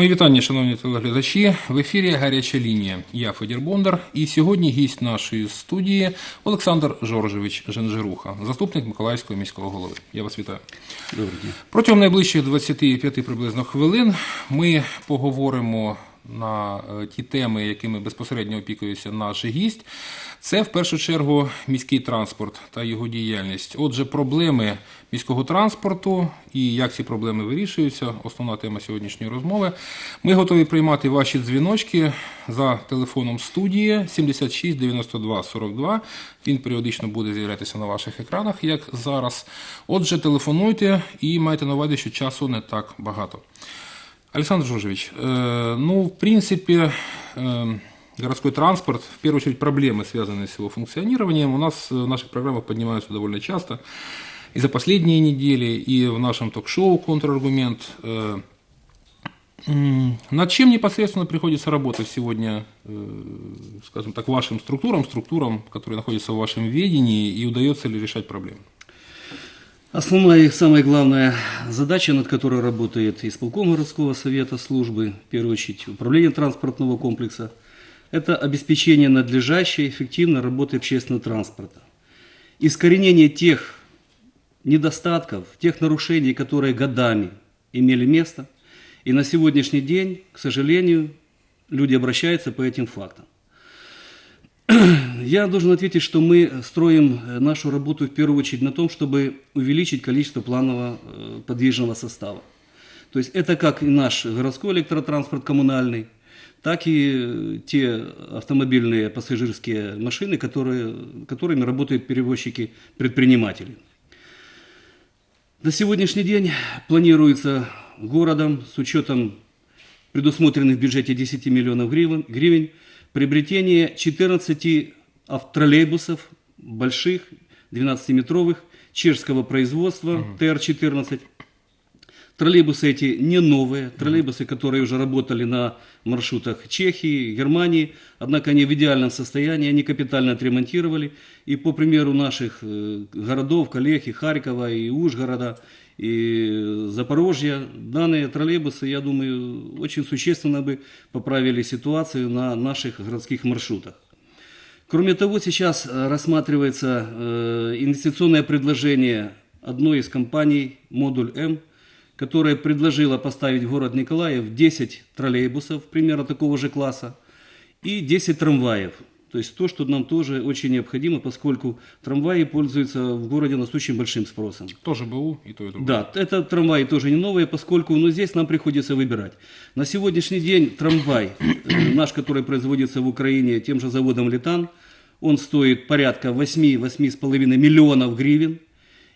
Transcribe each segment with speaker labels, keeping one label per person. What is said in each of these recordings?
Speaker 1: Мої вітання, шановні телеглядачі. В ефірі гаряча лінія. Я Федір Бондар. І сьогодні гість нашої студії Олександр Жоржевич Женжируха, заступник Миколаївського міського голови. Я вас вітаю.
Speaker 2: Добрий день.
Speaker 1: Протягом найближчих 25 приблизно хвилин ми поговоримо на е, ті теми, якими безпосередньо опікується наш гість. Це в першу чергу міський транспорт та його діяльність. Отже, проблеми міського транспорту і як ці проблеми вирішуються. Основна тема сьогоднішньої розмови. Ми готові приймати ваші дзвіночки за телефоном студії 76 92 42. Він періодично буде з'являтися на ваших екранах, як зараз. Отже, телефонуйте і майте на увазі, що часу не так багато. Александр Жужевич, э, ну, в принципе, э, городской транспорт, в первую очередь, проблемы, связанные с его функционированием, у нас э, в наших программах поднимаются довольно часто. И за последние недели, и в нашем ток-шоу «Контраргумент». Э, Над чем непосредственно приходится работать сегодня, э, скажем так, вашим структурам, структурам, которые находятся в вашем ведении, и удается ли решать проблемы?
Speaker 2: Основная и самая главная задача, над которой работает исполком городского совета службы, в первую очередь управление транспортного комплекса, это обеспечение надлежащей эффективной работы общественного транспорта. Искоренение тех недостатков, тех нарушений, которые годами имели место. И на сегодняшний день, к сожалению, люди обращаются по этим фактам. Я должен ответить, что мы строим э, нашу работу в первую очередь на том, чтобы увеличить количество планового э, подвижного состава. То есть это как и наш городской электротранспорт коммунальный, так и э, те автомобильные пассажирские машины, которые, которыми работают перевозчики-предприниматели. На сегодняшний день планируется городом с учетом предусмотренных в бюджете 10 миллионов гривен, гривен приобретение 14 ав- троллейбусов больших, 12-метровых, чешского производства ТР-14. Троллейбусы эти не новые, троллейбусы, которые уже работали на маршрутах Чехии, Германии, однако они в идеальном состоянии, они капитально отремонтировали. И по примеру наших э, городов, коллег и Харькова, и Ужгорода, и Запорожья, данные троллейбусы, я думаю, очень существенно бы поправили ситуацию на наших городских маршрутах. Кроме того, сейчас э, рассматривается э, инвестиционное предложение одной из компаний «Модуль М», которая предложила поставить в город Николаев 10 троллейбусов примерно такого же класса и 10 трамваев. То есть то, что нам тоже очень необходимо, поскольку трамваи пользуются в городе у нас очень большим спросом.
Speaker 1: Тоже БУ и то, и другое.
Speaker 2: Да, это трамваи тоже не новые, поскольку но здесь нам приходится выбирать. На сегодняшний день трамвай, э, наш, который производится в Украине тем же заводом Литан, он стоит порядка 8-8,5 миллионов гривен.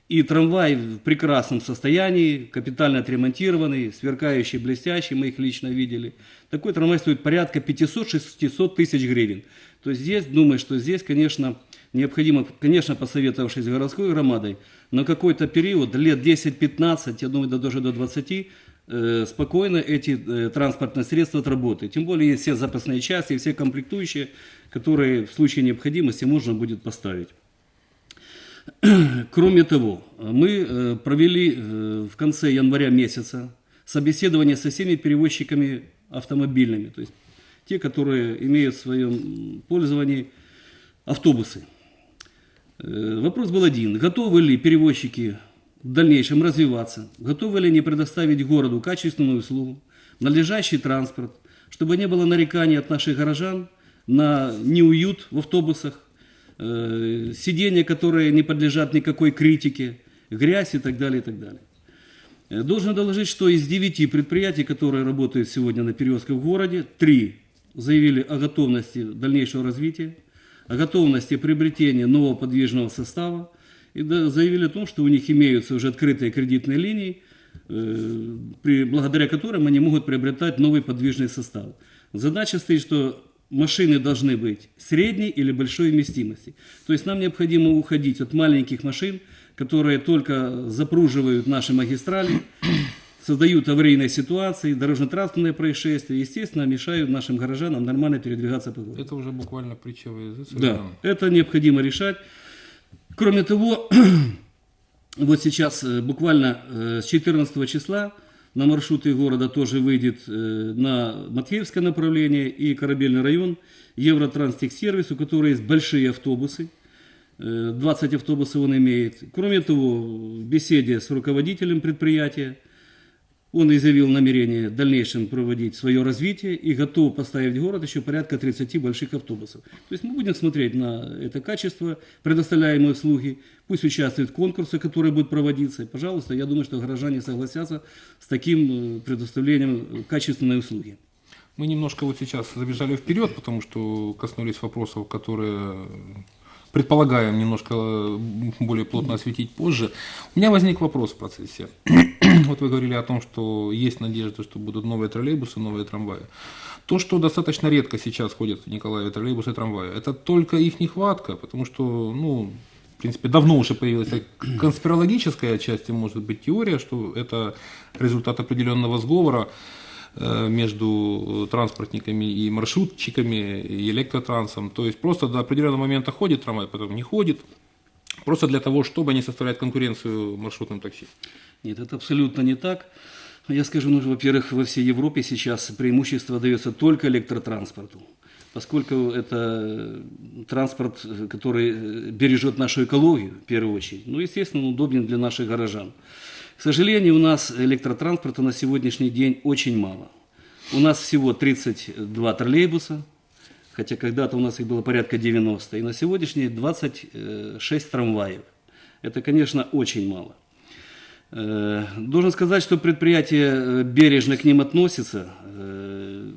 Speaker 2: И трамвай в прекрасном состоянии, капитально отремонтированный, сверкающий, блестящий, мы их лично видели. Такой трамвай стоит порядка 500-600 тысяч гривен. То есть здесь, думаю, что здесь, конечно, необходимо, конечно, посоветовавшись с городской громадой, на какой-то период, лет 10-15, я думаю, да даже до 20, э, спокойно эти э, транспортные средства отработают. Тем более есть все запасные части, все комплектующие, которые в случае необходимости можно будет поставить. Кроме того, мы э, провели э, в конце января месяца собеседование со всеми перевозчиками автомобильными, то есть те, которые имеют в своем пользовании автобусы. Э, Вопрос был один. Готовы ли перевозчики в дальнейшем развиваться? Готовы ли они предоставить городу качественную услугу, надлежащий транспорт, чтобы не было нареканий от наших горожан на неуют в автобусах, э, сиденья, которые не подлежат никакой критике, грязь и так далее, и так далее. Э, Должен доложить, что из девяти предприятий, которые работают сегодня на перевозках в городе, три заявили о готовности дальнейшего развития, о готовности приобретения нового подвижного состава и заявили о том, что у них имеются уже открытые кредитные линии, э, при- благодаря которым они могут приобретать новый подвижный состав. Задача стоит, что машины должны быть средней или большой вместимости. То есть нам необходимо уходить от маленьких машин, которые только запруживают наши магистрали, создают аварийные ситуации, дорожно-транспортные происшествия, естественно, мешают нашим горожанам нормально передвигаться по городу.
Speaker 1: Это уже буквально притча в языце.
Speaker 2: Да, это необходимо решать. Кроме того, вот сейчас э, буквально э, с 14 числа на маршруты города тоже выйдет э, на Матвеевское направление и Корабельный район, Евротранстехсервис, у которого есть большие автобусы, Э, 20 автобусов он имеет. Кроме того, в беседе с руководителем предприятия он изъявил намерение в дальнейшем проводить свое развитие и готов поставить в город еще порядка 30 больших автобусов. То есть мы будем смотреть на это качество предоставляемой услуги, пусть участвует в конкурсе, который будет проводиться. И, пожалуйста, я думаю, что горожане согласятся с таким э, предоставлением качественной услуги.
Speaker 1: Мы немножко вот сейчас забежали вперед, потому что коснулись вопросов, которые предполагаем немножко э, более плотно осветить позже. У меня возник вопрос в процессе. Вот вы говорили о том, что есть надежда, что будут новые троллейбусы, новые трамваи. То, что достаточно редко сейчас ходят в Николаеве троллейбусы и трамваи, это только их нехватка, потому что, ну, в принципе, давно уже появилась конспирологическая часть, может быть, теория, что это результат определенного сговора э, между транспортниками и маршрутчиками, и электротрансом. То есть просто до определенного момента ходит трамвай, потом не ходит. Просто для того, чтобы не составлять конкуренцию маршрутным такси.
Speaker 2: Нет, это абсолютно не так. Я скажу, ну, во-первых, во всей Европе сейчас преимущество дается только электротранспорту, поскольку это транспорт, который бережет нашу экологию, в первую очередь. Ну, естественно, удобен для наших горожан. К сожалению, у нас электротранспорта на сегодняшний день очень мало. У нас всего 32 троллейбуса, хотя когда-то у нас их было порядка 90, и на сегодняшний день 26 трамваев. Это, конечно, очень мало. Э, Должен сказать, что предприятие э, бережно к ним относится. Э,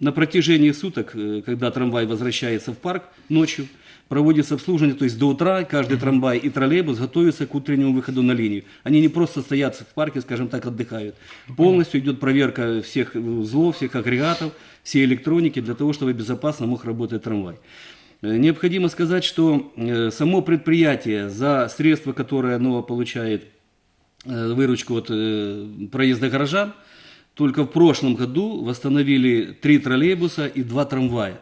Speaker 2: На протяжении суток, когда трамвай возвращается в парк ночью, проводится обслуживание, то есть до утра каждый трамвай и троллейбус готовится к утреннему выходу на линию. Они не просто стоят в парке, скажем так, отдыхают. Полностью идет проверка всех узлов, всех агрегатов, всей электроники для того, чтобы безопасно мог работать трамвай. Э, Необходимо сказать, что э, само предприятие за средства, которые оно получает э, выручку от э, проезда горожан, только в прошлом году восстановили три троллейбуса и два трамвая.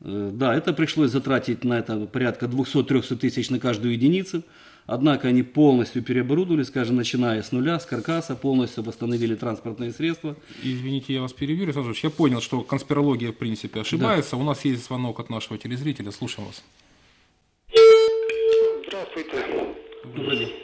Speaker 2: Э, Да, это пришлось затратить на это порядка 200-300 тысяч на каждую единицу. Однако они полностью переоборудовали, скажем, начиная с нуля, с каркаса, полностью восстановили транспортные средства.
Speaker 1: Извините, я вас перебью, Александр Ильич. Я понял, что конспирология, в принципе, ошибается. У нас есть звонок от нашего телезрителя. Слушаем вас.
Speaker 3: Здравствуйте.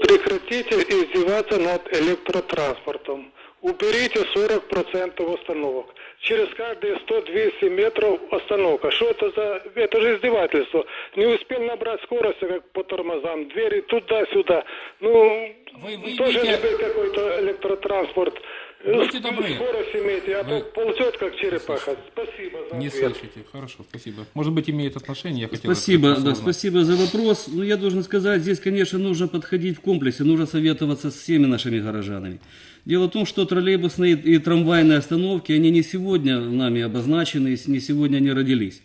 Speaker 3: Прекратите издеваться над электротранспортом. Уберите 40% остановок. Через каждые 100-200 метров остановка. Что это за... Это же издевательство. Не успел набрать скорость, как по тормозам. Двери туда-сюда. Ну,
Speaker 1: Вы- вы
Speaker 3: тоже любить какой-то электротранспорт.
Speaker 1: Будьте добры.
Speaker 3: Скорость имейте, а
Speaker 1: Вы-
Speaker 3: то ползет, как черепаха. Спасибо за
Speaker 1: Не
Speaker 3: ответ.
Speaker 1: слышите. Хорошо, спасибо. Может быть, имеет отношение. Я хотел
Speaker 2: Спасибо,
Speaker 1: это
Speaker 2: да, спасибо за вопрос. Ну, я должен сказать, здесь, конечно, нужно подходить в комплексе, нужно советоваться с всеми нашими горожанами. Дело в том, что троллейбусные и трамвайные остановки, они не сегодня нами обозначены, не сегодня они родились.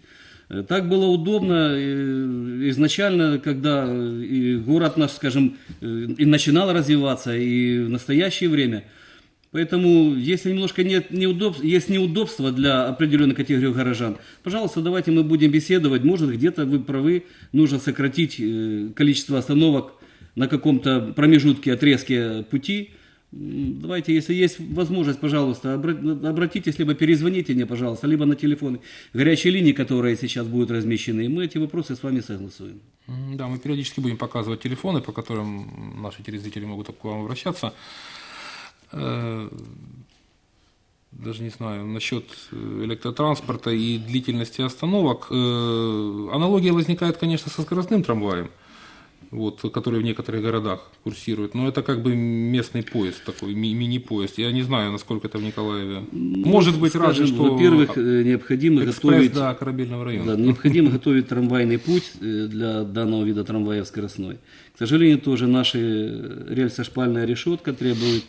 Speaker 2: Э, Так было удобно э, изначально, когда э, и город наш, скажем, и начинал развиваться, и в настоящее время. Поэтому, если немножко нет неудобств, есть неудобства для определенной категории горожан, пожалуйста, давайте мы будем беседовать. Может, где-то вы правы, нужно сократить э, количество остановок на каком-то промежутке, отрезке пути. Давайте, если есть возможность, пожалуйста, обра- обратитесь, либо перезвоните мне, пожалуйста, либо на телефон горячей линии, которые сейчас будут размещены, мы эти вопросы с вами согласуем.
Speaker 1: Да, мы периодически будем показывать телефоны, по которым наши телезрители могут к вам обращаться. Э, Даже не знаю, насчет э, электротранспорта и длительности остановок. Э, Аналогия возникает, конечно, со скоростным трамваем, вот, который в некоторых городах курсирует. Но это как бы местный поезд такой, ми- мини-поезд. Я не знаю, насколько это в Николаеве. Может быть, разве что
Speaker 2: Во-первых, необходимо
Speaker 1: экспресс
Speaker 2: готовить...
Speaker 1: до корабельного района.
Speaker 2: Да, необходимо готовить трамвайный путь для данного вида трамваев скоростной. К сожалению, тоже наша рельсошпальная решетка требует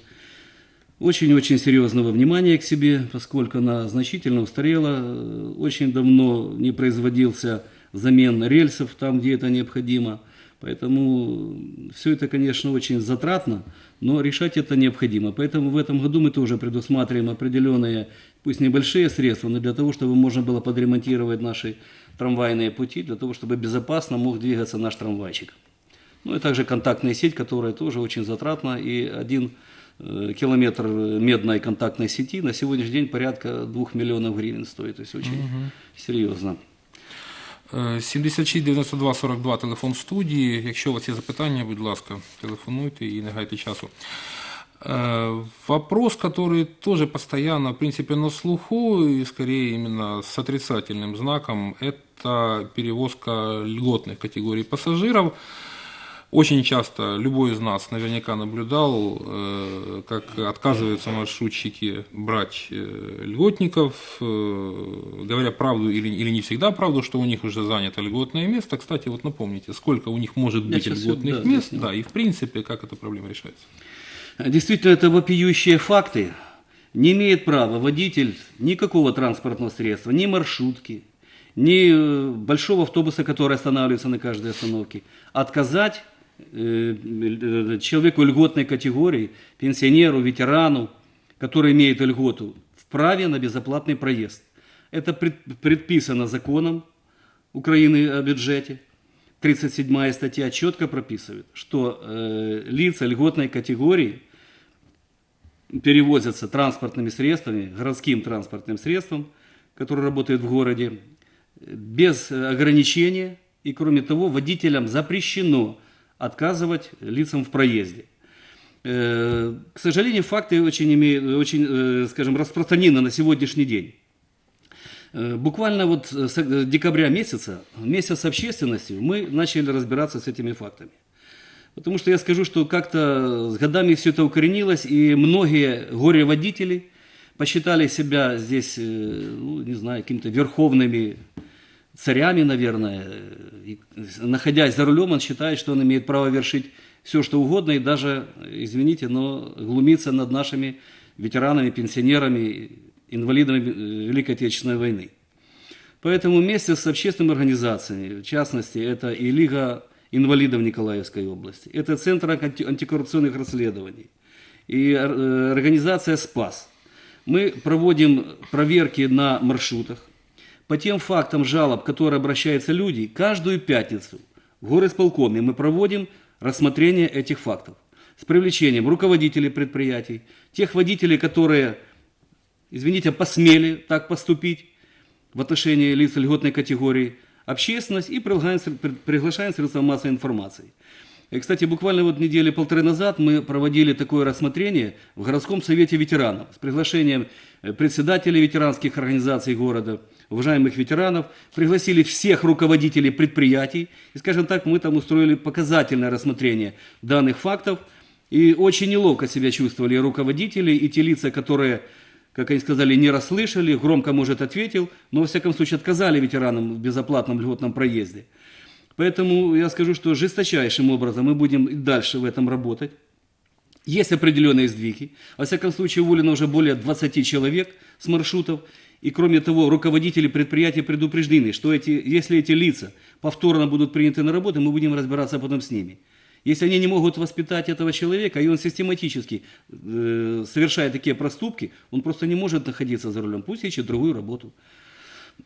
Speaker 2: очень-очень серьезного внимания к себе, поскольку она значительно устарела, э, очень давно не производился замен рельсов там, где это необходимо. Поэтому все это, конечно, очень затратно, но решать это необходимо. Поэтому в этом году мы тоже предусматриваем определенные, пусть небольшие средства, но для того, чтобы можно было подремонтировать наши трамвайные пути, для того, чтобы безопасно мог двигаться наш трамвайчик. Ну и также контактная сеть, которая тоже очень затратна. И один э, километр медной контактной сети на сегодняшний день порядка 2 миллионов гривен стоит. То есть очень серьезно.
Speaker 1: Е, 76 92 42 телефон студії. Якщо у вас є запитання, будь ласка, телефонуйте і не гайте часу. Э, Вопрос, который тоже постоянно, в принципе, на слуху, и скорее именно с отрицательным знаком, это перевозка льготных категорий пассажиров. Очень часто любой из нас наверняка наблюдал, э, как отказываются маршрутчики брать э, льготников, э, говоря правду или, или не всегда правду, что у них уже занято льготное место. Кстати, вот напомните, сколько у них может
Speaker 2: Я
Speaker 1: быть
Speaker 2: сейчас
Speaker 1: льготных
Speaker 2: всё, да,
Speaker 1: мест, да, и в принципе, как эта проблема решается.
Speaker 2: Действительно, это вопиющие факты. Не имеет права водитель никакого транспортного средства, ни маршрутки, ни большого автобуса, который останавливается на каждой остановке, отказать человеку льготной категории, пенсионеру, ветерану, который имеет льготу, в праве на безоплатный проезд. Это пред- предписано законом Украины о бюджете. 37 статья четко прописывает, что э, лица льготной категории перевозятся транспортными средствами, городским транспортным средством, который работает в городе, без э, ограничения. И кроме того, водителям запрещено отказывать лицам в проезде. Э, К сожалению, факты очень, имеют, очень э, скажем, распространены на сегодняшний день. Э, Буквально вот с декабря месяца, месяц общественности, мы начали разбираться с этими фактами. Потому что я скажу, что как-то с годами все это укоренилось, и многие горе-водители посчитали себя здесь, ну, не знаю, какими-то верховными царями, наверное. И, находясь за рулем, он считает, что он имеет право вершить все, что угодно, и даже, извините, но глумиться над нашими ветеранами, пенсионерами, инвалидами э, Великой Отечественной войны. Поэтому вместе с общественными организациями, в частности, это и Лига инвалидов Николаевской области, это Центр анти- антикоррупционных расследований, и э, организация «Спас». Мы проводим проверки на маршрутах по тем фактам жалоб, которые обращаются люди, каждую пятницу в горосполкоме мы проводим рассмотрение этих фактов с привлечением руководителей предприятий, тех водителей, которые извините, посмели так поступить в отношении лиц льготной категории, общественность и приглашаем, средства массовой информации. И, кстати, буквально вот недели полторы назад мы проводили такое рассмотрение в городском совете ветеранов с приглашением э, председателей ветеранских организаций города, уважаемых ветеранов, пригласили всех руководителей предприятий, и, скажем так, мы там устроили показательное рассмотрение данных фактов, и очень неловко себя чувствовали и руководители, и те лица, которые как они сказали, не расслышали, громко, может, ответил, но, во всяком случае, отказали ветеранам в безоплатном льготном проезде. Поэтому я скажу, что жесточайшим образом мы будем дальше в этом работать. Есть определенные сдвиги. Во всяком случае, уволено уже более 20 человек с маршрутов. И кроме того, руководители предприятий предупреждены, что эти, если эти лица повторно будут приняты на работу, мы будем разбираться потом с ними. Если они не могут воспитать этого человека, и он систематически э, совершает такие проступки, он просто не может находиться за рулем. Пусть ищет другую работу.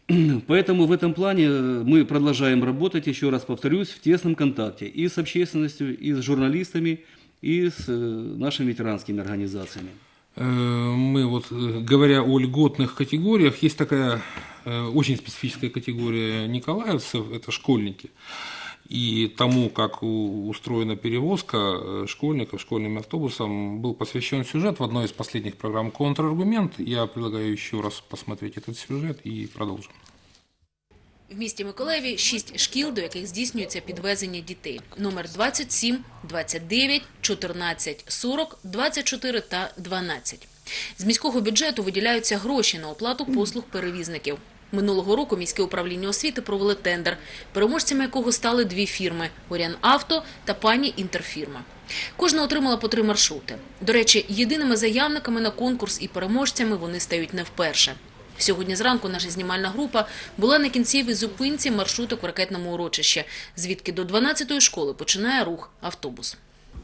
Speaker 2: Поэтому в этом плане э, мы продолжаем работать, еще раз повторюсь, в тесном контакте и с общественностью, и с журналистами, и с э, нашими ветеранскими организациями.
Speaker 1: Э, Мы вот, говоря о льготных категориях, есть такая очень специфическая категория николаевцев, это школьники. И тому, как у- устроена перевозка э, школьников школьным автобусом, был посвящен сюжет в одной из последних программ «Контраргумент». Я предлагаю еще раз посмотреть этот сюжет и продолжим.
Speaker 4: В місті Миколаєві шість шкіл, до яких здійснюється підвезення дітей. Номер 27, 29, 14, 40, 24 та 12. З міського бюджету виділяються гроші на оплату послуг перевізників. Минулого року міське управління освіти провели тендер, переможцями якого стали дві фірми – «Оріан Авто» та «Пані Інтерфірма». Кожна отримала по три маршрути. До речі, єдиними заявниками на конкурс і переможцями вони стають не вперше. Сьогодні зранку наша знімальна група була на кінцевій зупинці маршруток в ракетному урочищі, звідки до 12-ї школи починає рух автобус.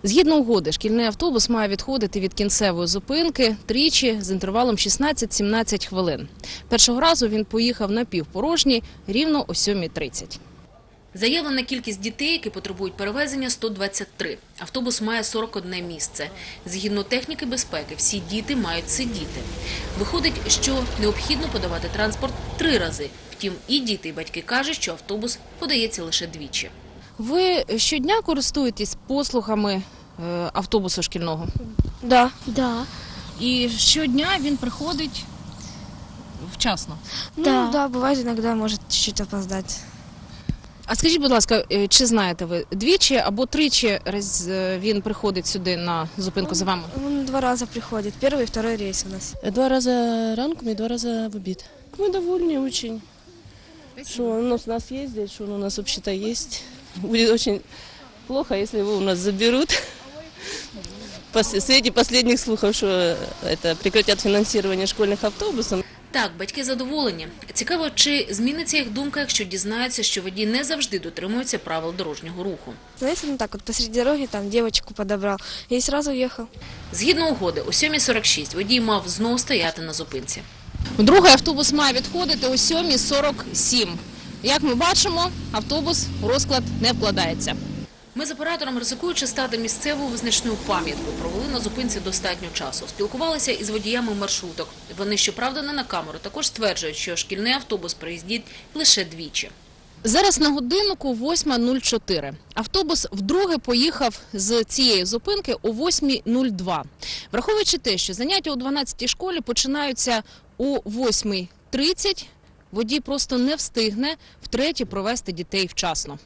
Speaker 4: Згідно угоди, шкільний автобус має відходити від кінцевої зупинки тричі з інтервалом 16-17 хвилин. Першого разу він поїхав напівпорожній рівно о 7.30. Заявлена кількість дітей, які потребують перевезення, 123. Автобус має 41 місце. Згідно техніки безпеки, всі діти мають сидіти. Виходить, що необхідно подавати транспорт три рази. Втім, і діти, і батьки кажуть, що автобус подається лише двічі.
Speaker 5: Ви щодня користуєтесь послугами е, автобусу шкільного?
Speaker 6: Да. Да.
Speaker 5: І щодня він приходить вчасно.
Speaker 6: Ну
Speaker 7: Да.
Speaker 6: да, бывает иногда может чуть-чуть опоздать.
Speaker 5: А скажіть, будь ласка, е, чи знаєте ви двічі або тричі раз е, він приходить сюди на зупинку за вами?
Speaker 6: Он два раза приходит. Первый и второй рейс у нас.
Speaker 7: Два раза ранком и два раза в обед. Мы довольны очень. Что он у нас ездит, что он у нас вообще-то есть. Будет очень плохо, если его у нас заберут. Свете последних слухов, что это прекратят финансирование школьных автобусов.
Speaker 4: Так, батьки задоволені. Цікаво, чи зміниться їх думка, якщо дізнаються, що водій не завжди дотримується правил дорожнього руху.
Speaker 6: Знаете, ну так вот посреди дороги там девочку подобрал. И сразу уехал.
Speaker 4: Згідно угоди, о 7.46 водій мав знову стояти на зупинці.
Speaker 5: Другий автобус має відходити о 7.47. Як ми бачимо, автобус у розклад не вкладається.
Speaker 4: Ми з оператором, ризикуючи стати місцевою визначною пам'яткою, провели на зупинці достатньо часу. Спілкувалися із водіями маршруток. Вони, щоправда, не на камеру, також стверджують, що шкільний автобус приїздить лише двічі.
Speaker 5: Зараз на годиннику 8.04. Автобус вдруге поїхав з цієї зупинки о 8.02. Враховуючи те, що заняття у 12-й школі починаються о 8.30, водій просто не встигне втретє провести дітей вчасно.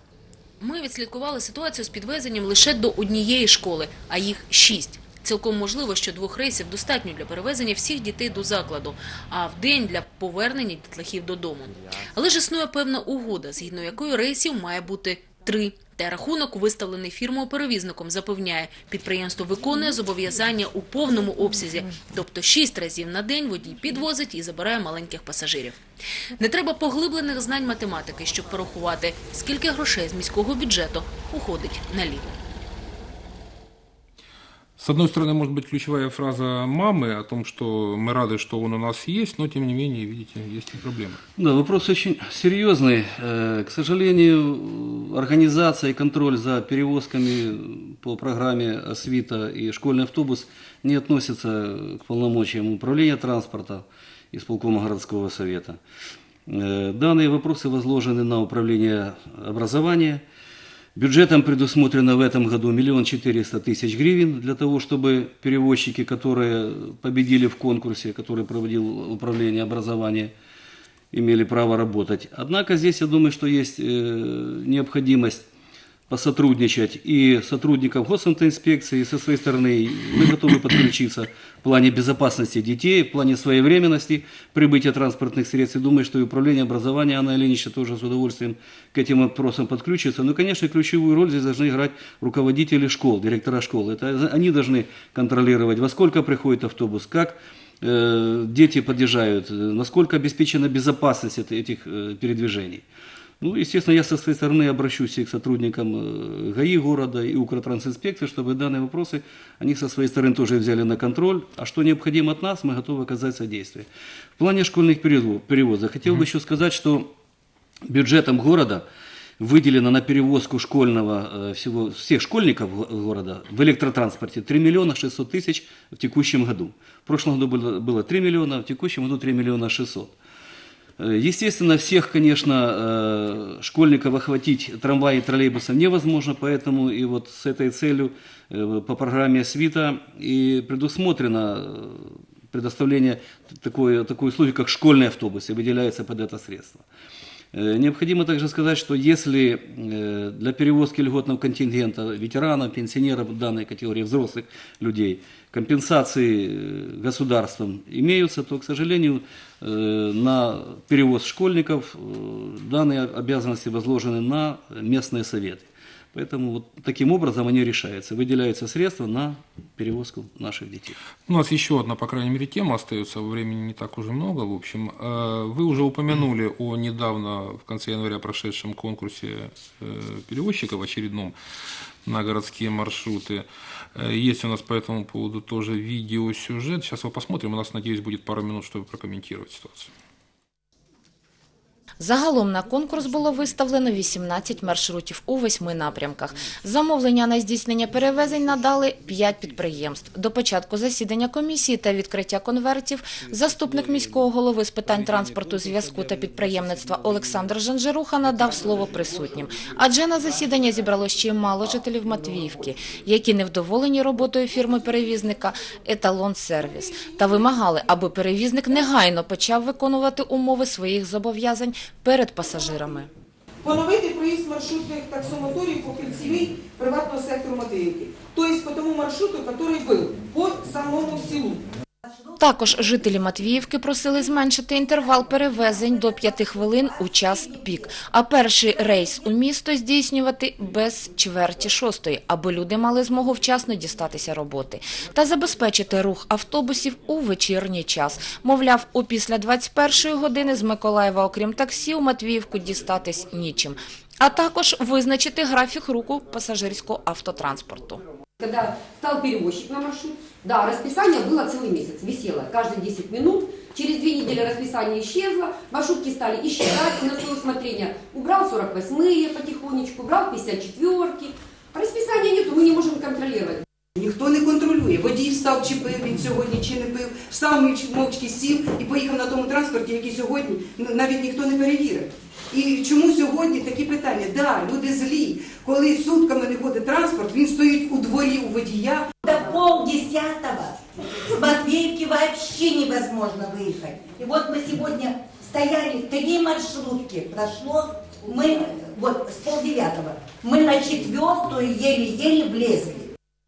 Speaker 4: Ми відслідкували ситуацію з підвезенням лише до однієї школи, а їх шість. Цілком можливо, що двох рейсів достатньо для перевезення всіх дітей до закладу, а в день для повернення дітлахів додому. Але ж існує певна угода, згідно якої рейсів має бути три. Та рахунок, виставлений фірмою-перевізником, запевняє, підприємство виконує зобов'язання у повному обсязі, тобто шість разів на день водій підвозить і забирає маленьких пасажирів. Не треба поглиблених знань математики, щоб порахувати, скільки грошей з міського бюджету уходить на літо.
Speaker 1: С одной стороны, может быть, ключевая фраза мамы о том, что мы рады, что он у нас есть, но, тем не менее, видите, есть и проблемы.
Speaker 2: Да, вопрос очень серьезный. Э, К сожалению, организация и контроль за перевозками по программе «Освита» и школьный автобус не относятся к полномочиям управления транспорта исполкома городского совета. Э, Данные вопросы возложены на управление образования. Бюджетом предусмотрено в этом году миллион четыреста тысяч гривен для того, чтобы перевозчики, которые победили в конкурсе, который проводил управление образования, имели право работать. Однако здесь, я думаю, что есть э, необходимость посотрудничать и сотрудников госинспекции, и со своей стороны мы готовы подключиться в плане безопасности детей, в плане своевременности прибытия транспортных средств. И думаю, что и управление образования Анна Ильинична тоже с удовольствием к этим вопросам подключится. Но, конечно, ключевую роль здесь должны играть руководители школ, директора школ. Это они должны контролировать, во сколько приходит автобус, как э, дети подъезжают, э, насколько обеспечена безопасность эт- этих э, передвижений. Ну, естественно, я со своей стороны обращусь и к сотрудникам э, ГАИ города и Укртрансинспекции, чтобы данные вопросы они со своей стороны тоже взяли на контроль. А что необходимо от нас, мы готовы оказать содействие. В плане школьных перево- перевозок хотел бы еще сказать, что бюджетом города выделено на перевозку школьного, э, всего, всех школьников го- города в электротранспорте 3 миллиона 600 тысяч в текущем году. В прошлом году было, было 3 миллиона, в текущем году 3 миллиона 600. Э, Естественно, всех, конечно, э, школьников охватить трамваи и троллейбусом невозможно, поэтому и вот с этой целью э, по программе СВИТа и предусмотрено э, предоставление такой, такой услуги, как школьный автобус, и выделяется под это средство. Э, Необходимо также сказать, что если э, для перевозки льготного контингента ветеранов, пенсионеров данной категории взрослых людей компенсации э, государством имеются, то, к сожалению, на перевоз школьников данные обязанности возложены на местные советы. Поэтому вот таким образом они решаются. Выделяются средства на перевозку наших детей.
Speaker 1: У нас еще одна, по крайней мере, тема остается, времени не так уже много. В общем, Э, вы уже упомянули о недавно, в конце января прошедшем конкурсе э, перевозчиков очередном на городские маршруты. Э, Есть у нас по этому поводу тоже видеосюжет. Сейчас его посмотрим. У нас, надеюсь, будет пару минут, чтобы прокомментировать ситуацию.
Speaker 8: Загалом на конкурс було виставлено 18 маршрутів у восьми напрямках. Замовлення на здійснення перевезень надали 5 підприємств. До початку засідання комісії та відкриття конвертів заступник міського голови з питань транспорту, зв'язку та підприємництва Олександр Жанжеруха надав слово присутнім. Адже на засідання зібрало ще мало жителів Матвіївки, які невдоволені роботою фірми-перевізника «Еталон Сервіс» та вимагали, аби перевізник негайно почав виконувати умови своїх зобов'язань перед пасажирами.
Speaker 9: Поновити проїзд маршрутних таксомоторів по кільцевій приватного сектору Матвіївки. Тобто по тому маршруту, який був по самому селу.
Speaker 8: Також жителі Матвіївки просили зменшити інтервал перевезень до 5 хвилин у час пік, а перший рейс у місто здійснювати без чверті шостої, аби люди мали змогу вчасно дістатися роботи, та забезпечити рух автобусів у вечірній час. Мовляв, опісля 21 години з Миколаєва, окрім таксі, у Матвіївку дістатись нічим. А також визначити графік руху пасажирського автотранспорту.
Speaker 10: Когда стал перевозчик на маршрут, да, расписание было целый месяц, висело каждые 10 минут. Через две недели расписание исчезло, маршрутки стали исчезать на свое усмотрение. Убрал 48-е потихонечку, брал 54-ки. Расписания нету, мы не можем контролировать.
Speaker 9: Ніхто не контролює. Водій встав, чи пив він сьогодні, чи не пив. Встав мовч- мовчки сів і поїхав на тому транспорті, який сьогодні н- навіть ніхто не перевірив. І чому сьогодні такі питання? Да, люди злі. Коли сутками не ходить транспорт, він стоїть у дворі у водія,
Speaker 11: До полдесятого с Матвеевки вообще невозможно выехать. И вот мы сегодня стояли, три маршрутки прошло, мы вот с полдевятого, мы на четвертую еле-еле влезли.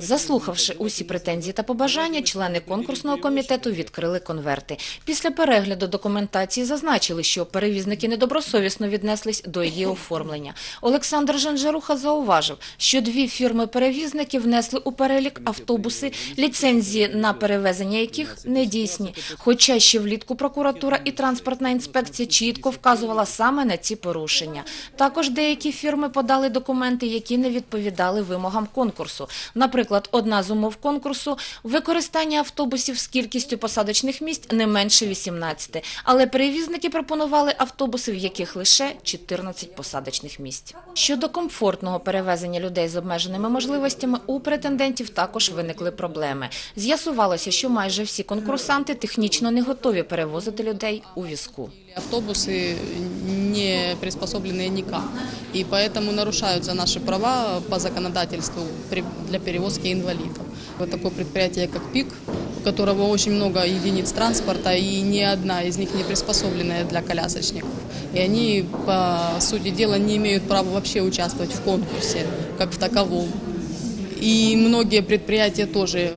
Speaker 8: Заслухавши усі претензії та побажання, члени конкурсного комітету відкрили конверти. Після перегляду документації зазначили, що перевізники недобросовісно віднеслись до її оформлення. Олександр Жанжаруха зауважив, що дві фірми-перевізники внесли у перелік автобуси, ліцензії на перевезення яких не дійсні. Хоча ще влітку прокуратура і транспортна інспекція чітко вказувала саме на ці порушення. Також деякі фірми подали документи, які не відповідали вимогам конкурсу. Наприклад, одна з умов конкурсу – використання автобусів з кількістю посадочних місць не менше 18, але перевізники пропонували автобуси, в яких лише 14 посадочних місць. Щодо комфортного перевезення людей з обмеженими можливостями, у претендентів також виникли проблеми. З'ясувалося, що майже всі конкурсанти технічно не готові перевозити людей у візку.
Speaker 7: Автобусы не приспособленные никак, и поэтому нарушаются наши права по законодательству для перевозки инвалидов. Вот такое предприятие, как ПИК, у которого очень много единиц транспорта, и ни одна из них не приспособленная для колясочников. И они, по сути дела, не имеют права вообще участвовать в конкурсе, как в таковом. И многие предприятия тоже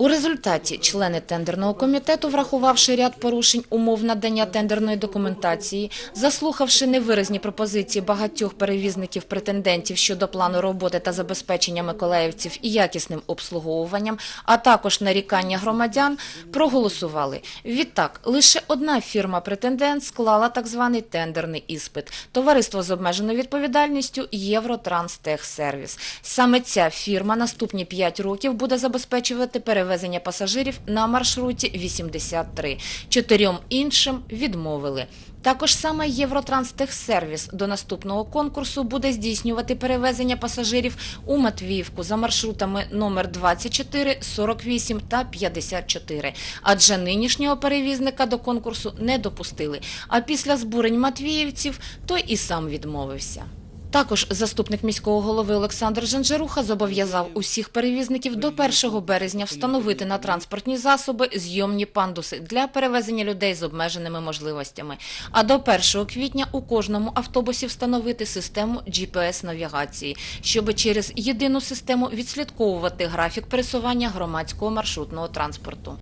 Speaker 8: У результаті члени тендерного комітету, врахувавши ряд порушень умов надання тендерної документації, заслухавши невиразні пропозиції багатьох перевізників-претендентів щодо плану роботи та забезпечення миколаївців і якісним обслуговуванням, а також нарікання громадян, проголосували. Відтак, лише одна фірма-претендент склала так званий тендерний іспит – товариство з обмеженою відповідальністю Євротранстехсервіс. Саме ця фірма наступні 5 років буде забезпечувати перевезення пасажирів на маршруті 83. Чотирьом іншим відмовили. Також саме Євротранстехсервіс до наступного конкурсу буде здійснювати перевезення пасажирів у Матвіївку за маршрутами номер 24, 48 та 54. Адже нинішнього перевізника до конкурсу не допустили. А після збурень матвіївців той і сам відмовився. Також заступник міського голови Олександр Жанжеруха зобов'язав усіх перевізників до 1 березня встановити на транспортні засоби зйомні пандуси для перевезення людей з обмеженими можливостями. А до 1 квітня у кожному автобусі встановити систему GPS-навігації, щоб через єдину систему відслідковувати графік пересування громадського маршрутного транспорту.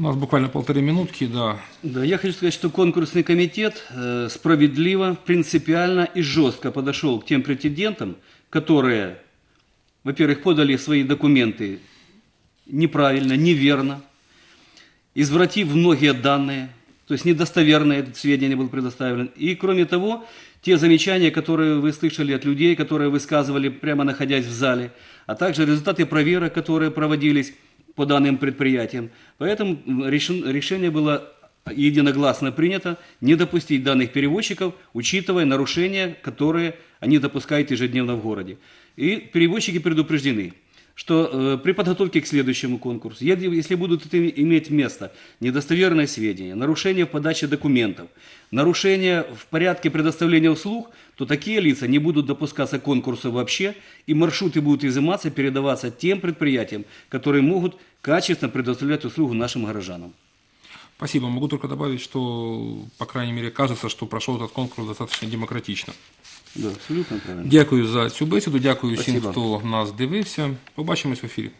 Speaker 1: У нас буквально полторы минутки, да.
Speaker 2: Да, я хочу сказать, что конкурсный комитет э, справедливо, принципиально и жестко подошел к тем претендентам, которые, во-первых, подали свои документы неправильно, неверно, извратив многие данные, то есть недостоверные сведения не был предоставлен. И кроме того, те замечания, которые вы слышали от людей, которые высказывали прямо находясь в зале, а также результаты проверок, которые проводились по данным предприятиям. Поэтому решение было единогласно принято не допустить данных перевозчиков, учитывая нарушения, которые они допускают ежедневно в городе. И перевозчики предупреждены, что э, при подготовке к следующему конкурсу, если будут иметь место недостоверные сведения, нарушения в подаче документов, нарушения в порядке предоставления услуг, то такие лица не будут допускаться к конкурсу вообще, и маршруты будут изыматься, передаваться тем предприятиям, которые могут качественно предоставлять услугу нашим горожанам.
Speaker 1: Спасибо. Могу только добавить, что, по крайней мере, кажется, что прошел этот конкурс достаточно демократично.
Speaker 2: Да, абсолютно правильно.
Speaker 1: Дякую за цю бесіду, дякую всім,
Speaker 2: Спасибо.
Speaker 1: хто нас дивився. Побачимось в ефірі.